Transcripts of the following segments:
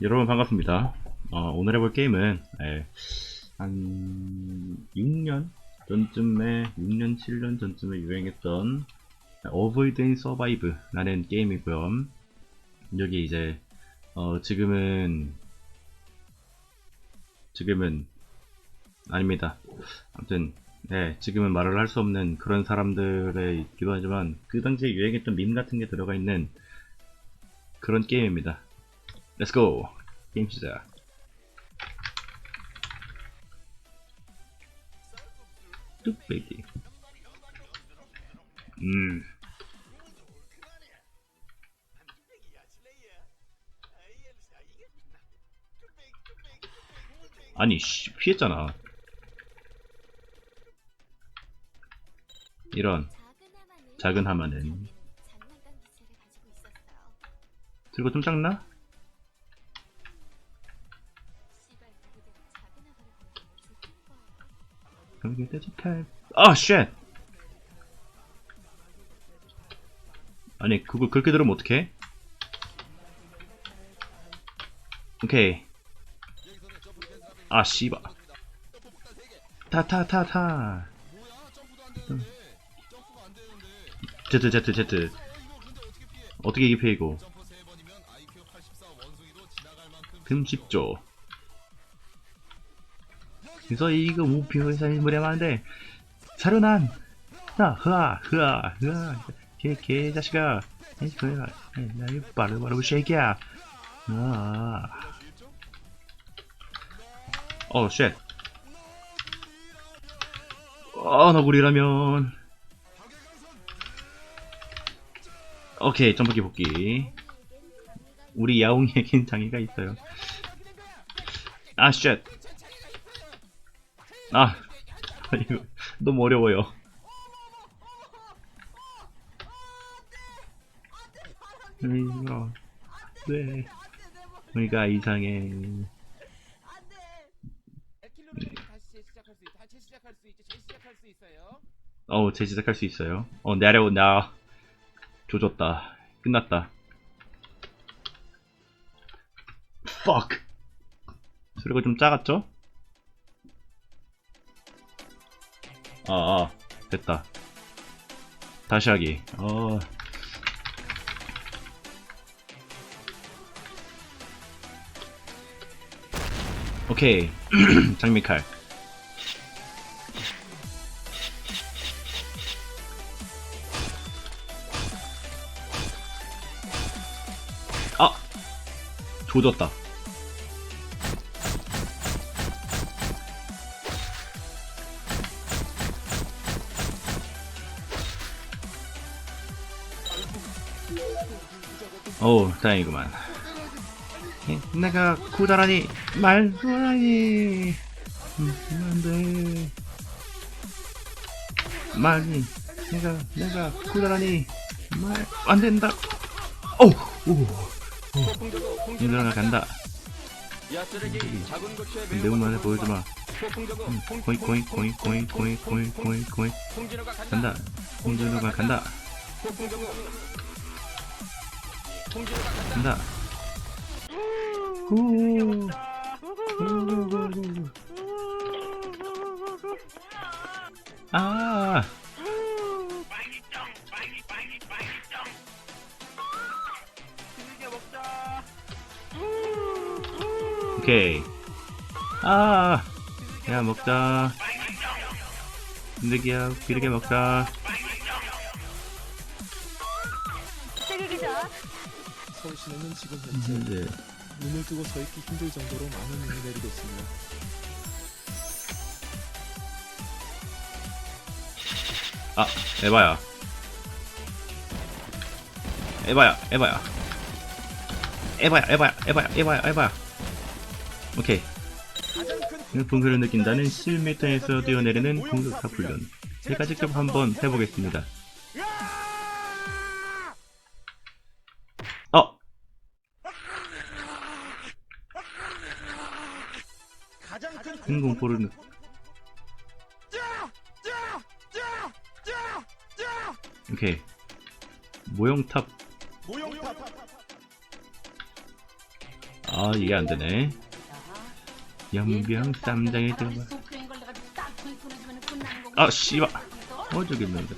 여러분 반갑습니다. 어, 오늘 해볼 게임은 예, 한 6년 전쯤에 6년 7년 전쯤에 유행했던 Avoid and Survive라는 게임이고요. 여기 이제 어, 지금은 지금은 아닙니다. 아무튼 네, 지금은 말을 할 수 없는 그런 사람들의 있기도 하지만 그 당시에 유행했던 밈 같은 게 들어가 있는 그런 게임입니다. Let's go. 게임 시작. 뚝배기. 음. 아니, 씨, 피했잖아. 이런 작은 하마는. 들고 좀 작나? 여기 디지털. 아, 쉣! 아니, 그거 그렇게 들으면 어떡해? 오케이. 아, 씨발. 타, 타, 타, 타. 제트, 제트, 제트. 어떻게 이게 페이고? 금 10조. 그래서 이거 우피에서 무례하면 안 돼. 사료난! 나, 흐아, 흐아, 흐아. 개, 개, 자식아. 에이, 그래. 에이, 나 이거 바로, 바로 쉐이키야. 아. 어, 쉣. 어, 너구리라면. 오케이, 점프기 복귀. 우리 야옹이에겐 장애가 있어요. 아, 쉣. 아 이거 너무 어려워요. 왜 우리가 네. 이상해. 어우 재시작할 수 있어요? 어 내려온다 조졌다. 끝났다. Fuck. 소리가 좀 작았죠? 아, 아, 됐다. 다시 하기. 어. 오케이. 장미칼. 아! 조졌다. 어우, 다행이구만. 예, 내가 구다라니, 말도라니. 음, 안 돼. 말이, 내가, 내가 구다라니, 말, 안 된다. 어우, 오. 얘들아 간다. 것에 내용만에 보여주마. 폭풍저고 음, 코잉 코잉 코잉 코잉 코잉 코잉 홍진호가 간다. 홍진호가 간다. 간다. 후. 아. 오케이. 아. 야 먹자. 힘들게야 비르게 먹자. 서울 시내는 지금 현재 이제 눈을 뜨고 서 있기 힘들 정도로 많은 눈이 내리고 있습니다. 아 에바야. 에바야 에바야. 에바야 에바야 에바야 에바야 에바야. 오케이. 분수를 느낀다는 10m에서 뛰어내리는 공격타 훈련. 제가 직접 한번 해보겠습니다. 큰 공포를 느... 오케이. 모형탑. 아, 아 이게 안 되네. 연병 쌈장에 들어가. 아 씨발. 어 저기 있는데.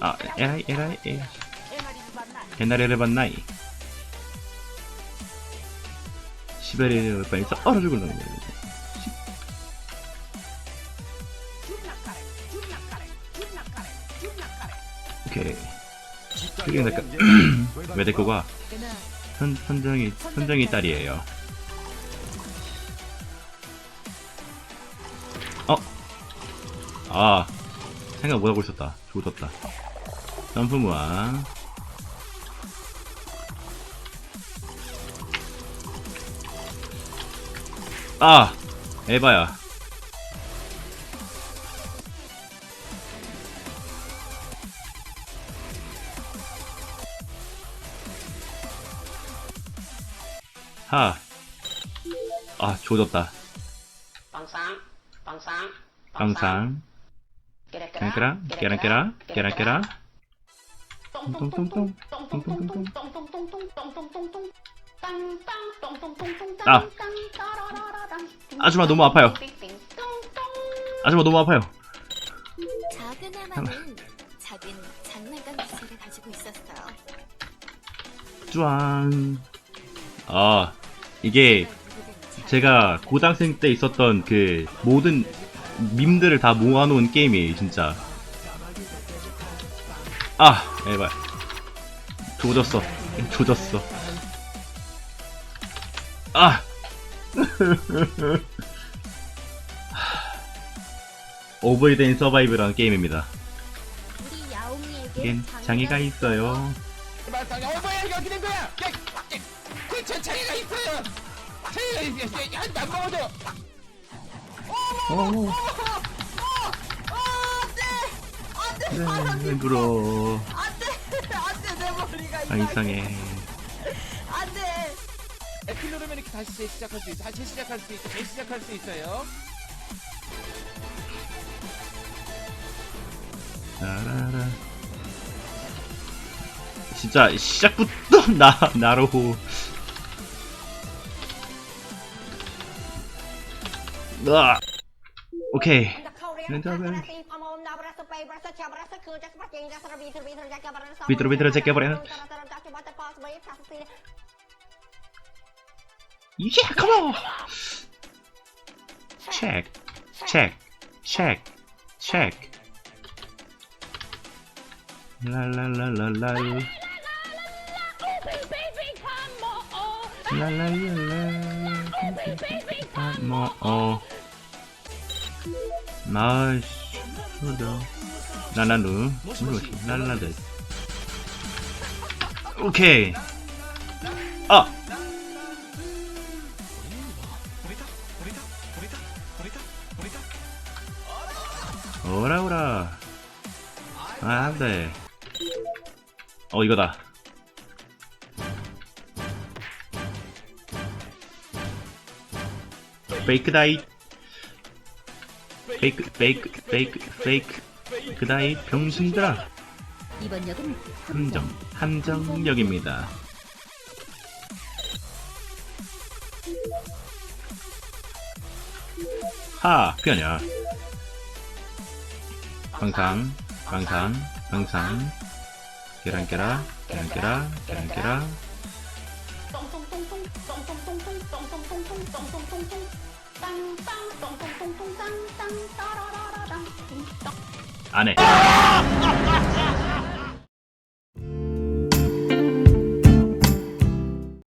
아 에라이 에라이 에. 옛날에 봤나이. 시베리아를 빨리서 얼어 죽을라는 거야. 오케이. 그게 약간 메데코가 선 선정이 선정이 딸이에요. 어? 아 생각 못하고 있었다. 조졌다. 점프 무한. 아! 에바야 하. 아, 조졌다. 빵상, 빵상, 빵상. 깨랑깨랑, 깨랑깨랑, 깨랑깨랑. 똥똥똥똥, 똥똥똥똥, 똥똥똥똥, 똥똥똥똥, 똥똥똥똥. 아. 아줌마 너무 아파요. 아줌마 너무 아파요. 작은 하마는 작은 장난감 기술을 가지고 있었어요. 쭈앙. 아, 이게 제가 고등학생 때 있었던 그 모든 밈들을 다 모아놓은 게임이에요, 진짜. 아, 에바. 조졌어. 조졌어. 아! 오버이드인 서바이브라는 게임입니다. 우리 야옹이에게 이겐 장애가 있어요. 말상이 어 뭐야 이거 어떻게 된 거야? 야, 그저 차이가 있어요. 차이가 있어. 야, 안 먹어도. 어. 네, 물어. 안돼 내 머리가 아, 이상해. F 누르면 이렇게 다시 재시작할 수 있어. 다시 시작할 수 있어. 재시작할 수 있어요. 라라라. 진짜 시작부터 나 나로 으아. 오케이 렌터벨 비트로 비트로 제껴버려 Yeah, come on! Check, check, check, check. La la la la la. La la la la. Come More oh. Nice. Good. Na na nu. Na na na. Okay. Ah. 오라 오라. 아, 안 돼. 어, 이거다. 페이크 다이. 페이크, 페이크, 페이크, 페이크. 그 다이 병신들아. 이번 역은 함정, 함정역입니다. 하, 피하냐. 방상, 방상, 방상. 계란 깨라, 계란 깨라, 계란 깨라. 안 해.